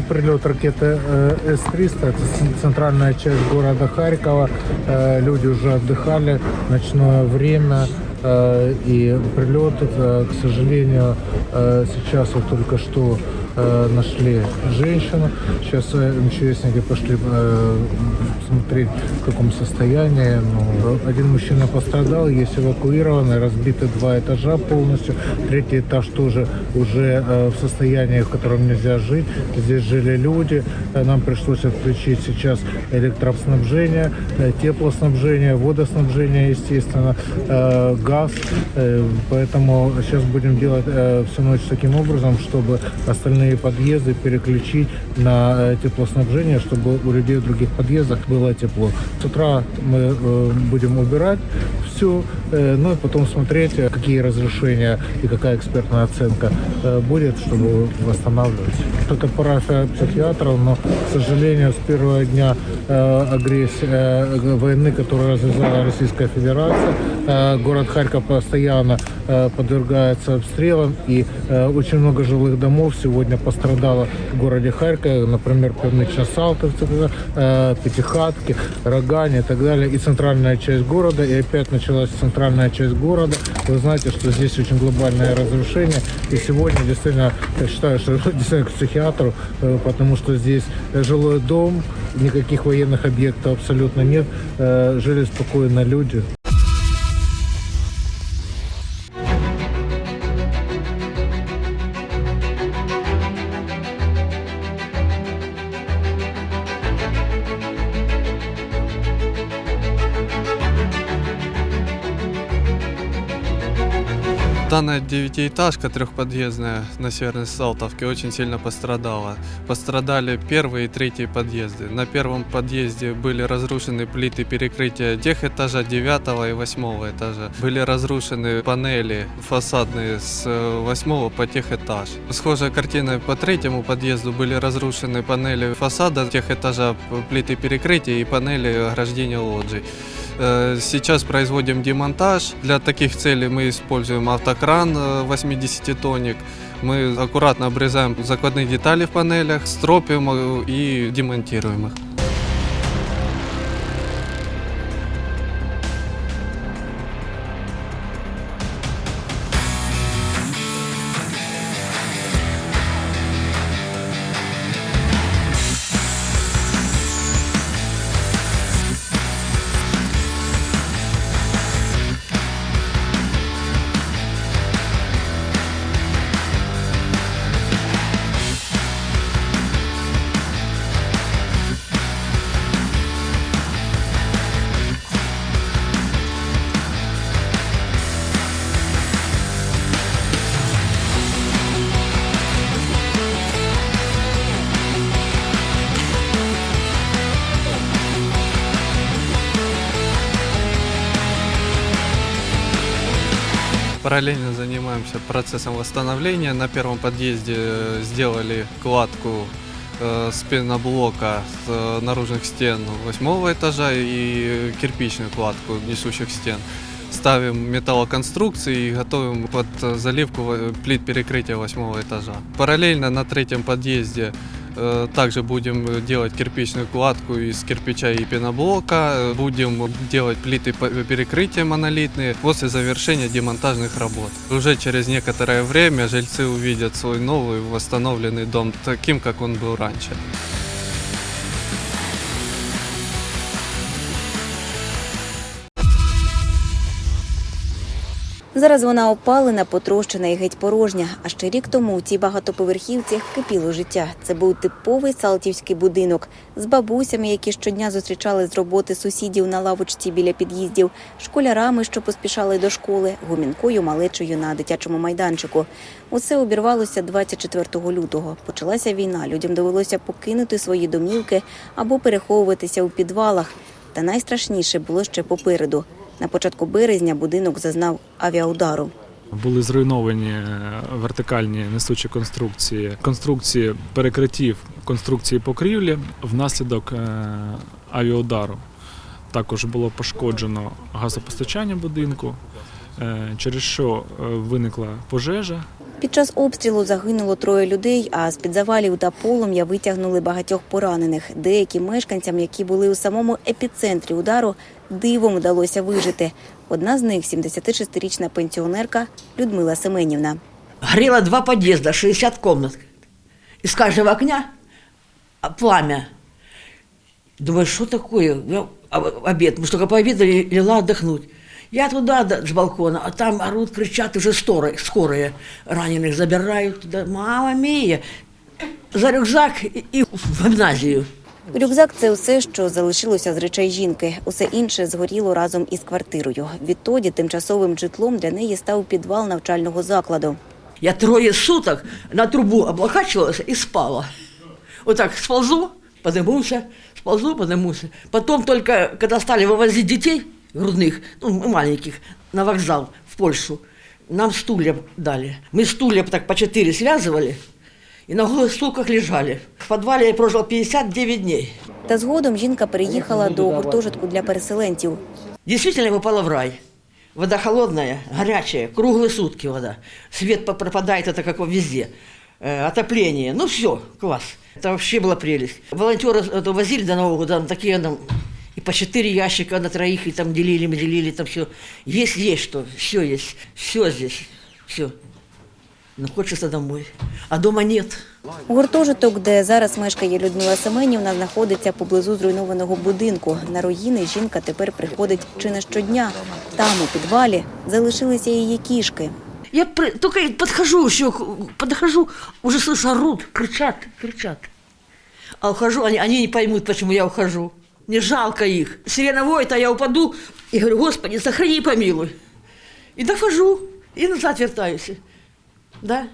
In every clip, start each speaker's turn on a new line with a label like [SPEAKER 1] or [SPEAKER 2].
[SPEAKER 1] был прилет ракеты э, С-300, это ц- центральная часть города Харькова. Э, Люди уже отдыхали, ночное время. э, И прилет, э, к сожалению, э, сейчас вот только что э, нашли женщину. Сейчас э, МЧСники пошли э, смотреть, в каком состоянии. Ну, один мужчина пострадал, есть эвакуированы, разбиты два этажа полностью. Третий этаж тоже уже э, в состоянии, в котором нельзя жить. Здесь жили люди. Э, Нам пришлось отключить сейчас электроснабжение, э, теплоснабжение, водоснабжение, естественно, э, газ. Э, Поэтому сейчас будем делать э, всю ночь таким образом, чтобы остальные подъезды переключить на э, теплоснабжение, чтобы у людей в других подъездах было тепло. С утра мы э, будем убирать все, ну и потом смотреть, э, какие разрешения и какая экспертная оценка э, будет, чтобы восстанавливать. Это парафия психиатров, но, к сожалению, с первого дня э, агрессии э, войны, которую развязала Российская Федерация, э, город Харьков постоянно э, подвергается обстрелам, и э, очень много жилых домов сегодня пострадало в городе Харькове, например, Певнична Салтовцы, э, Пятихатки, Рогань и так далее, и центральная часть города, и опять началась центральная часть города. Вы знаете, что здесь очень глобальное разрушение, и сегодня действительно, я считаю, что действительно к психиатру, э, потому что здесь жилой дом, никаких военных объектов абсолютно нет, э, жили спокойно люди.
[SPEAKER 2] Данная девятиэтажка трехподъездная на Северной Салтовке очень сильно пострадала. Пострадали первые и третьи подъезды. На первом подъезде были разрушены плиты перекрытия тех этажа 9 и 8 этажа. Были разрушены панели фасадные с 8 по тех этаж. Схожая картина по третьему подъезду были разрушены панели фасада тех этажа, плиты перекрытия и панели ограждения лоджий. Э, Сейчас производим демонтаж. Для таких целей мы используем автокран э, 80-тонник. Мы аккуратно обрезаем закладные детали в панелях, стропим э, и демонтируем их. Параллельно занимаемся процессом восстановления. На первом подъезде э, сделали кладку э, с пеноблока с э, наружных стен восьмого этажа и кирпичную кладку несущих стен. Ставим металлоконструкции и готовим под э, заливку э, плит перекрытия восьмого этажа. Параллельно на третьем подъезде э, также будем э, делать кирпичную кладку из кирпича и пеноблока. Э, Будем делать плиты по- перекрытия монолитные после завершения демонтажных работ. Уже через некоторое время жильцы увидят свой новый восстановленный дом таким, как он был раньше.
[SPEAKER 3] Зараз вона опалена, потрощена і геть порожня. А ще рік тому у цій багатоповерхівці кипіло життя. Це був типовий салтівський будинок з бабусями, які щодня зустрічали з роботи сусідів на лавочці біля під'їздів, школярами, що поспішали до школи, гумінкою малечою на дитячому майданчику. Усе обірвалося 24 лютого. Почалася війна. Людям довелося покинути свої домівки або переховуватися у підвалах. Та найстрашніше було ще попереду. На початку березня будинок зазнав авіаудару.
[SPEAKER 4] Були зруйновані е, вертикальні несучі конструкції, конструкції перекриттів, конструкції покрівлі внаслідок е, авіаудару. Також було пошкоджено газопостачання будинку, е, через що виникла пожежа.
[SPEAKER 3] Під час обстрілу загинуло троє людей, а з-під завалів та полум'я витягнули багатьох поранених. Деяким мешканцям, які були у самому епіцентрі удару, дивом вдалося вижити. Одна з них – 76-річна пенсіонерка Людмила Семенівна.
[SPEAKER 5] горело два подъезда, 60 комнат. Из каждого окна а, пламя. Думаю, что такое? Я а, обед. Мы только пообедали, легла отдохнуть. Я туда да, с балкона, а там орут, кричат, уже скорые, скорые раненых забирают туда. Мама мия! За рюкзак и, и в гимназию.
[SPEAKER 3] Рюкзак – це все, що залишилося з речей жінки. Усе інше згоріло разом із квартирою. Відтоді тимчасовим житлом для неї став підвал навчального закладу.
[SPEAKER 5] Я трое суток на трубу облокачивалась и спала. Вот так сползу, поднимусь, сползу, поднимусь. Потом только, когда стали вывозить детей грудных, ну, маленьких, на вокзал в Польшу, нам стулья дали. Мы стулья так по четыре связывали и на голых стулках лежали. В подвале я прожила 59 дней.
[SPEAKER 3] Та згодом жінка переїхала до гуртожитку для переселенців.
[SPEAKER 5] Действительно, я попала в рай. Вода холодная, горячая, круглые сутки вода. Свет по- пропадает, это как везде. Э, отопление, ну все, класс. Это вообще была прелесть. Волонтеры это возили до Нового года, там такие там, и по четыре ящика на троих, и там делили, мы делили, там все. Есть, есть что, все есть, все здесь, все. Но хочется домой. А дома нет.
[SPEAKER 3] Гуртожиток, де зараз мешкає Людмила Семенівна, знаходиться поблизу зруйнованого будинку. На руїни жінка тепер приходить чи не щодня. Там, у підвалі, залишилися її кішки.
[SPEAKER 5] Я при- только подхожу еще, подхожу, уже слышу, орут, кричат, кричат. А ухожу, они, они не поймут, почему я ухожу. Мне жалко их. Сирена воет, а я упаду и говорю, Господи, сохрани и помилуй. И дохожу, и назад вертаюсь. Да,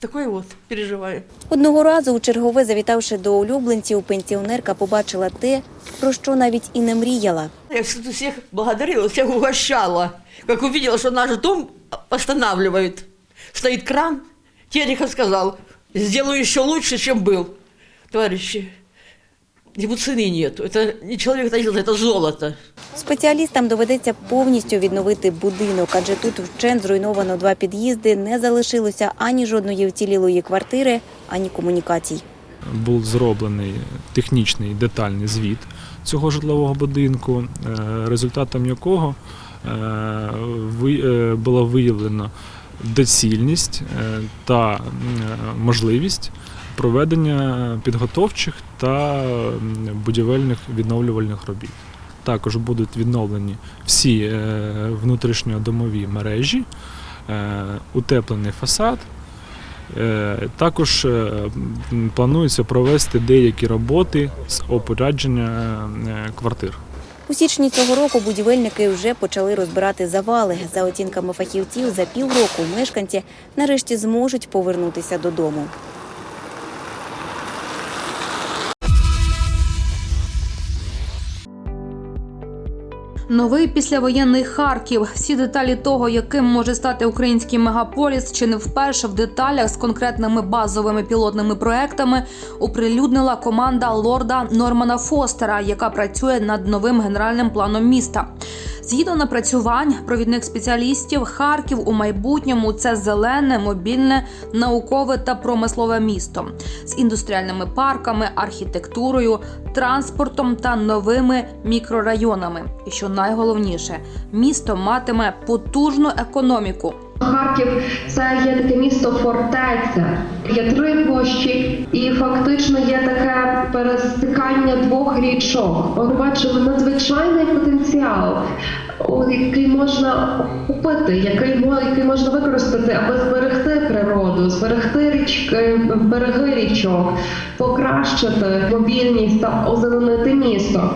[SPEAKER 5] такое вот переживаю.
[SPEAKER 3] Одного разу, у чергове завітавши до улюбленців, пенсіонерка побачила те, про що навіть і не мріяла.
[SPEAKER 5] Я всех благодарила, всех угощала. Как увидела, что наш дом останавливают, стоит кран, Терехов сказал, сделаю еще лучше, чем был. Товарищи, ему цены нету. Это не человек это делает, это золото.
[SPEAKER 3] Спеціалістам доведеться повністю відновити будинок, адже тут вчен зруйновано два під'їзди, не залишилося ані жодної вцілілої квартири, ані комунікацій.
[SPEAKER 4] був зроблений технічний детальний звіт цього житлового будинку, е, результатом якого е, ви- е, було виявлено доцільність е, та м, можливість проведення підготовчих та будівельних відновлювальних робіт. Також будуть відновлені всі е, внутрішньодомові мережі, е, утеплений фасад, Е, Також планується провести деякі роботи з опорядження квартир.
[SPEAKER 3] У січні цього року будівельники вже почали розбирати завали. За оцінками фахівців, за півроку мешканці нарешті зможуть повернутися додому.
[SPEAKER 6] Новий післявоєнний Харків. Всі деталі того, яким може стати український мегаполіс, чи не вперше в деталях з конкретними базовими пілотними проектами оприлюднила команда лорда Нормана Фостера, яка працює над новим генеральним планом міста. Згідно напрацювань провідних спеціалістів, Харків у майбутньому це зелене, мобільне, наукове та промислове місто з індустріальними парками, архітектурою, транспортом та новими мікрорайонами. І що найголовніше, місто матиме потужну економіку.
[SPEAKER 7] Харків це є таке місто фортеця. Є три площі, і фактично є таке пересикання двох річок. Ми бачимо надзвичайний потенціал, який можна купити, який, можна використати, аби зберегти природу, зберегти річки, береги річок, покращити мобільність та озеленити місто.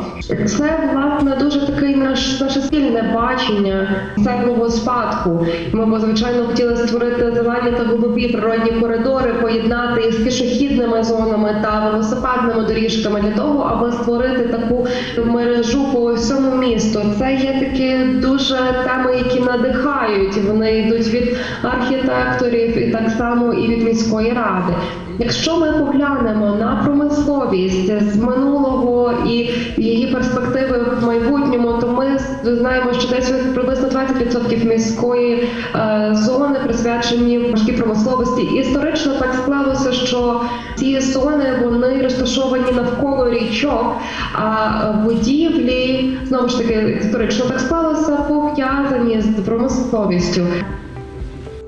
[SPEAKER 7] Це власне дуже такий наш наше спільне бачення цеглого спадку. Ми б звичайно хотіли створити зелені та голубі природні коридори, поєднати їх з пішохідними зонами та велосипедними доріжками для того, аби створити таку мережу по всьому місту. Це є такі дуже теми, які надихають. Вони йдуть від архітекторів і так само і від міської ради. Якщо ми поглянемо на промисловість з минулого і її перспективи в майбутньому, то ми знаємо, що десь приблизно 20% міської е, зони присвячені важкій промисловості. Історично так склалося, що ці зони вони розташовані навколо річок, а будівлі знову ж таки історично так склалося пов'язані з промисловістю.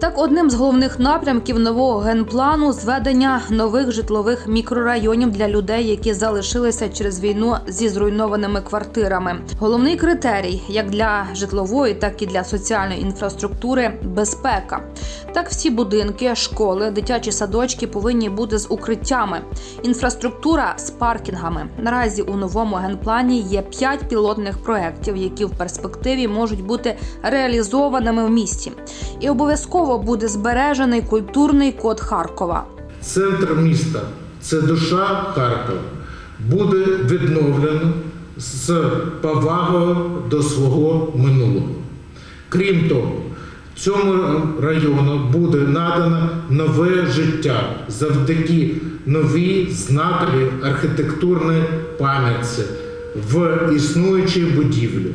[SPEAKER 6] Так, одним з головних напрямків нового генплану зведення нових житлових мікрорайонів для людей, які залишилися через війну зі зруйнованими квартирами. Головний критерій як для житлової, так і для соціальної інфраструктури безпека. Так, всі будинки, школи, дитячі садочки повинні бути з укриттями. Інфраструктура з паркінгами. Наразі у новому генплані є п'ять пілотних проєктів, які в перспективі можуть бути реалізованими в місті. І обов'язково буде збережений культурний код Харкова.
[SPEAKER 1] Центр міста це душа Харкова. Буде відновлено з повагою до свого минулого. Крім того, цьому району буде надано нове життя завдяки новій знаковій архітектурної пам'ятці в існуючій будівлі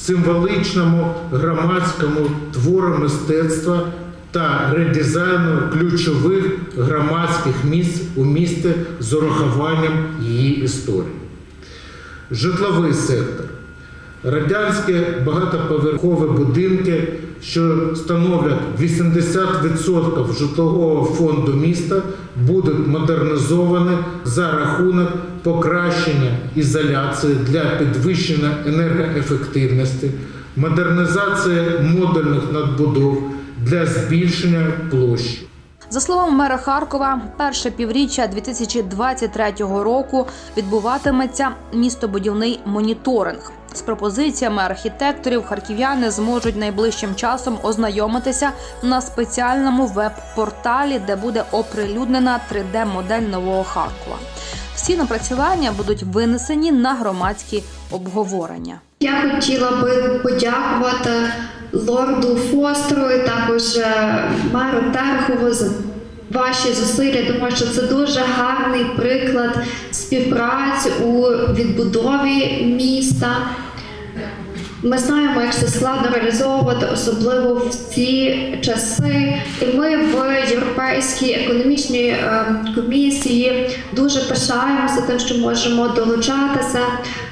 [SPEAKER 1] символичному громадському твору мистецтва та редизайну ключових громадських місць у місті з урахуванням її історії. Житловий сектор. Радянські багатоповерхові будинки, що становлять 80% житлового фонду міста, будуть модернізовані за рахунок покращення ізоляції для підвищення енергоефективності, модернізації модульних надбудов для збільшення площі.
[SPEAKER 6] За словами мера Харкова, перше півріччя 2023 року відбуватиметься містобудівний моніторинг. З пропозиціями архітекторів харків'яни зможуть найближчим часом ознайомитися на спеціальному веб-порталі, де буде оприлюднена 3D-модель нового Харкова. Всі напрацювання будуть винесені на громадські обговорення.
[SPEAKER 8] Я хотіла би подякувати лорду Фостеру і також е, меру Терхову за ваші зусилля. тому що це дуже гарний приклад співпраці у відбудові міста. Ми знаємо, як це складно реалізовувати, особливо в ці часи. І ми в Європейській економічній е, комісії дуже пишаємося тим, що можемо долучатися.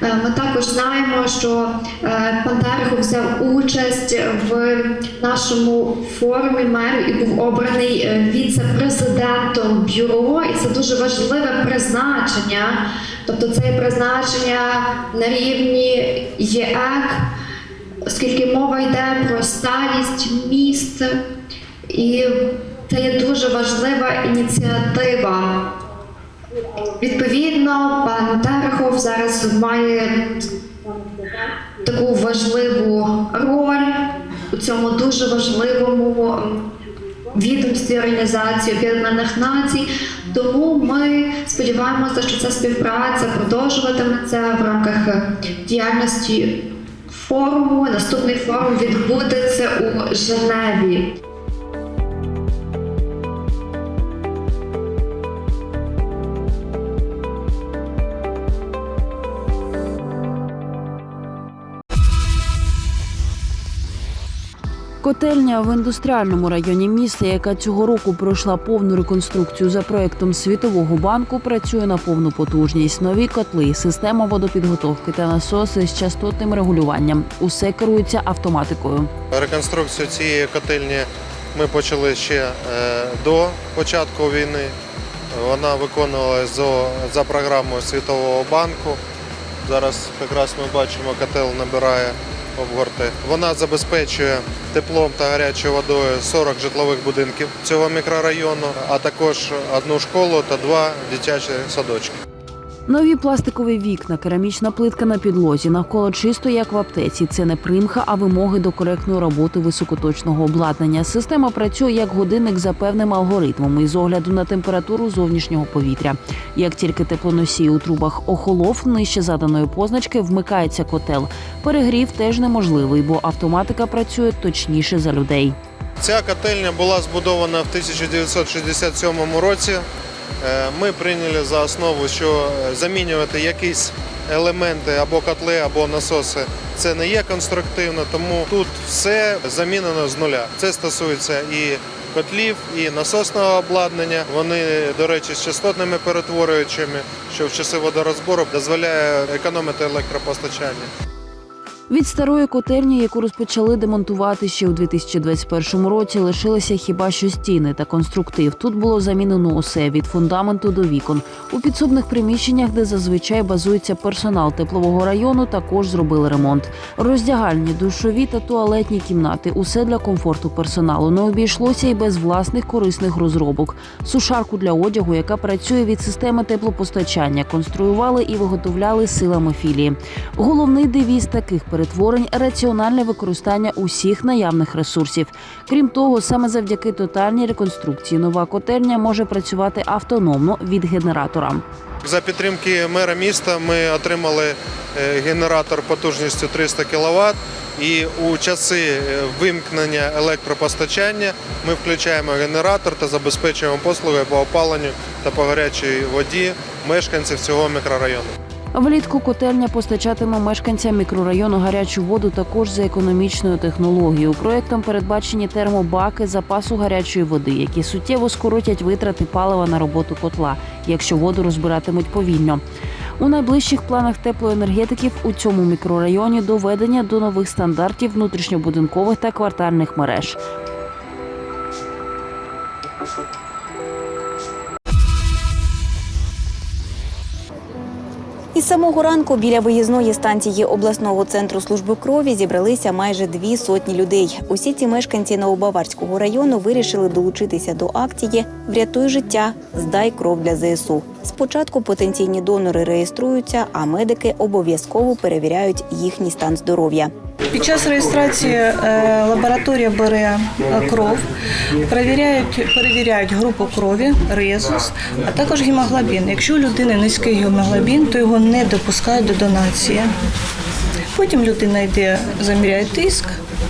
[SPEAKER 8] Е, Ми також знаємо, що е, пан Терехов взяв участь в нашому форумі мерів і був обраний віце-президентом бюро, і це дуже важливе призначення. Тобто це призначення на рівні ЄЕК, оскільки мова йде про старість міст, і це є дуже важлива ініціатива. Відповідно, пан Терехов зараз має таку важливу роль у цьому дуже важливому відомстві Організації Об'єднаних Націй. Тому ми сподіваємося, що ця співпраця продовжуватиметься в рамках діяльності форуму. Наступний форум відбудеться у Женеві.
[SPEAKER 9] Котельня в індустріальному районі міста, яка цього року пройшла повну реконструкцію за проектом Світового банку, працює на повну потужність. Нові котли, система водопідготовки та насоси з частотним регулюванням. Усе керується автоматикою.
[SPEAKER 10] Реконструкцію цієї котельні ми почали ще е, до початку війни. Вона виконувалася за, за програмою Світового банку. Зараз якраз ми бачимо, котел набирає обгорти. Вона забезпечує теплом та гарячою водою 40 житлових будинків цього мікрорайону, а також одну школу та два дитячі садочки.
[SPEAKER 9] Нові пластикові вікна, керамічна плитка на підлозі, навколо чисто як в аптеці. Це не примха, а вимоги до коректної роботи високоточного обладнання. Система працює як годинник за певним алгоритмом із огляду на температуру зовнішнього повітря. Як тільки теплоносій у трубах охолов, нижче заданої позначки вмикається котел. Перегрів теж неможливий, бо автоматика працює точніше за людей.
[SPEAKER 10] Ця котельня була збудована в 1967 році. Е, Ми прийняли за основу, що е, замінювати якісь елементи або котли, або насоси це не є конструктивно, тому тут все замінено з нуля. Це стосується і котлів, і насосного обладнання. Вони, до речі, з частотними перетворюючими, що в часи водорозбору дозволяє економити електропостачання.
[SPEAKER 9] Від старої котельні, яку розпочали демонтувати ще у 2021 році, лишилися хіба що стіни та конструктив. Тут було замінено усе від фундаменту до вікон. У підсобних приміщеннях, де зазвичай базується персонал теплового району, також зробили ремонт. Роздягальні, душові та туалетні кімнати усе для комфорту персоналу. Не обійшлося і без власних корисних розробок. Сушарку для одягу, яка працює від системи теплопостачання, конструювали і виготовляли силами філії. Головний девіз таких перетворень раціональне використання усіх наявних ресурсів. Крім того, саме завдяки тотальній реконструкції нова котельня може працювати автономно від генератора.
[SPEAKER 10] За підтримки мера міста ми отримали е, генератор потужністю 300 кВт. І у часи е, вимкнення електропостачання ми включаємо генератор та забезпечуємо послуги по опаленню та по гарячій воді мешканців цього мікрорайону.
[SPEAKER 9] Влітку котельня постачатиме мешканцям мікрорайону гарячу воду також за економічною технологією. Проектом передбачені термобаки запасу гарячої води, які суттєво скоротять витрати палива на роботу котла, якщо воду розбиратимуть повільно. У найближчих планах теплоенергетиків у цьому мікрорайоні доведення до нових стандартів внутрішньобудинкових та квартальних мереж.
[SPEAKER 3] Із самого ранку біля виїзної станції обласного центру служби крові зібралися майже дві сотні людей. Усі ці мешканці Новобаварського району вирішили долучитися до акції Врятуй життя, здай кров для ЗСУ. Спочатку потенційні донори реєструються, а медики обов'язково перевіряють їхній стан здоров'я.
[SPEAKER 11] Під час реєстрації е, лабораторія бере е, кров, перевіряють, перевіряють групу крові, резус, а також гемоглобін. Якщо у людини низький гемоглобін, то його не допускають до донації. Потім людина йде, заміряє тиск,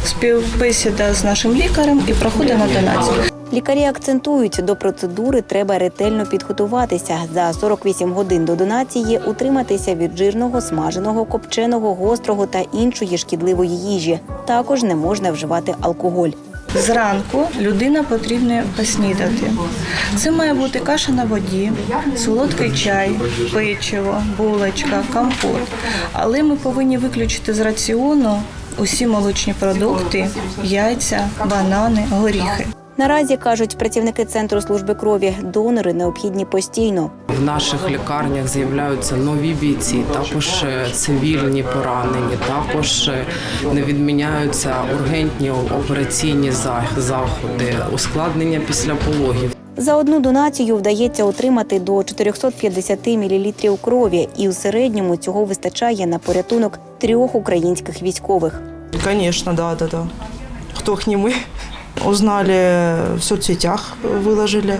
[SPEAKER 11] співбесіда з нашим лікарем і проходить на донацію.
[SPEAKER 3] Лікарі акцентують, до процедури треба ретельно підготуватися. За 48 годин до донації утриматися від жирного, смаженого, копченого, гострого та іншої шкідливої їжі. Також не можна вживати алкоголь.
[SPEAKER 11] Зранку людина потрібно поснідати. Це має бути каша на воді, солодкий чай, печиво, булочка, компот. Але ми повинні виключити з раціону усі молочні продукти, яйця, банани, горіхи.
[SPEAKER 3] Наразі кажуть працівники центру служби крові, донори необхідні постійно.
[SPEAKER 12] В наших лікарнях з'являються нові бійці, також е, цивільні поранені, також е, не відміняються ургентні операційні заходи, ускладнення після пологів.
[SPEAKER 3] За одну донацію вдається отримати до 450 мл крові, і у середньому цього вистачає на порятунок трьох українських військових.
[SPEAKER 13] Конечно, да, да, да. Не мы Узнали в соцсетях, выложили.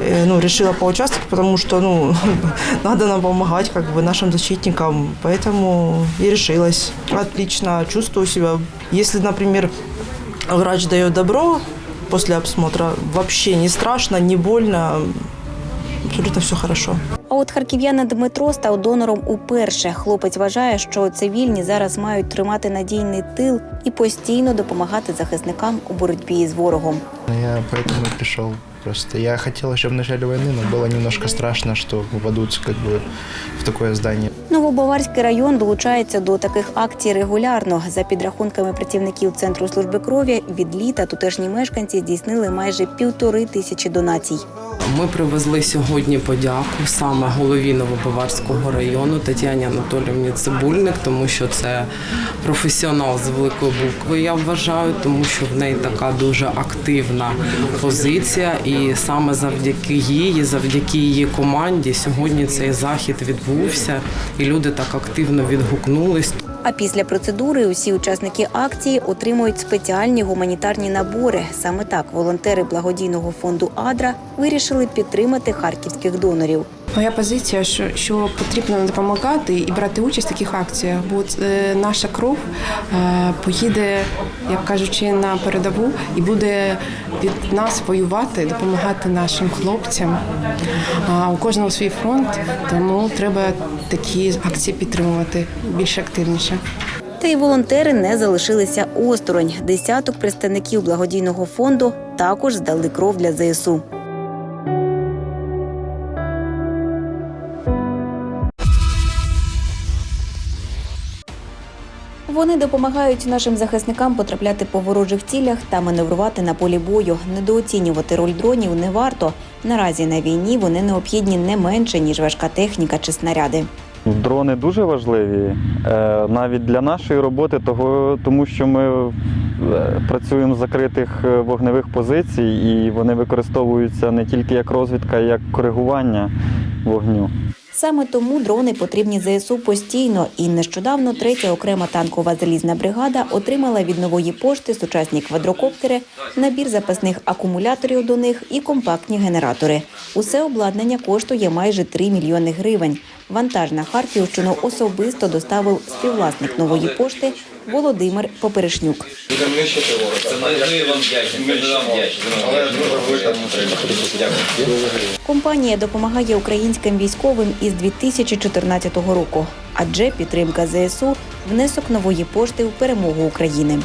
[SPEAKER 13] Э, Ну, решила поучаствовать, потому что, ну, надо нам помогать, как бы, нашим защитникам. Поэтому и решилась. Отлично чувствую себя. Если, например, врач дает добро после обсмотра, вообще не страшно, не больно, абсолютно все хорошо.
[SPEAKER 3] А от харків'янин Дмитро став донором уперше. Хлопець вважає, що цивільні зараз мають тримати надійний тил і постійно допомагати захисникам у боротьбі з ворогом.
[SPEAKER 14] Я поэтому и пришел. Просто я хотел еще в начале войны, но было немножко страшно, что попадут как бы в такое здание.
[SPEAKER 3] Новобаварський район долучається до таких акцій регулярно. За підрахунками працівників центру служби крові, від літа тутешні мешканці здійснили майже півтори тисячі донацій.
[SPEAKER 12] Ми привезли сьогодні подяку саме голові Новобаварського району Тетяні Анатоліївні Цибульник, тому що це професіонал з великої букви. Я вважаю, тому що в неї така дуже активна позиція, і саме завдяки їй, завдяки її команді, сьогодні цей захід відбувся, і люди так активно відгукнулись.
[SPEAKER 3] А після процедури усі учасники акції отримують спеціальні гуманітарні набори. Саме так волонтери благодійного фонду Адра вирішили підтримати харківських донорів.
[SPEAKER 11] Моя позиція, що, що потрібно допомагати і брати участь в таких акціях, бо е, наша кров е, поїде, як кажучи, на передову і буде від нас воювати, допомагати нашим хлопцям. А у кожного свій фронт, тому треба такі акції підтримувати більш активніше.
[SPEAKER 3] Та й волонтери не залишилися осторонь. Десяток представників благодійного фонду також здали кров для ЗСУ. Вони допомагають нашим захисникам потрапляти по ворожих цілях та маневрувати на полі бою. Недооцінювати роль дронів не варто. Наразі на війні вони необхідні не менше ніж важка техніка чи снаряди.
[SPEAKER 15] Дрони дуже важливі е, навіть для нашої роботи, тому що ми е, працюємо з закритих е, вогневих позицій, і вони використовуються не тільки як розвідка, а як коригування вогню.
[SPEAKER 3] Саме тому дрони потрібні ЗСУ постійно. І нещодавно третя окрема танкова залізна бригада отримала від нової пошти сучасні квадрокоптери, набір запасних акумуляторів до них і компактні генератори. Усе обладнання коштує майже 3 мільйони гривень. Вантаж на Харківщину особисто доставив співвласник нової пошти Володимир Поперешнюк. Компанія допомагає українським військовим із 2014 року, адже підтримка ЗСУ внесок нової пошти в перемогу України.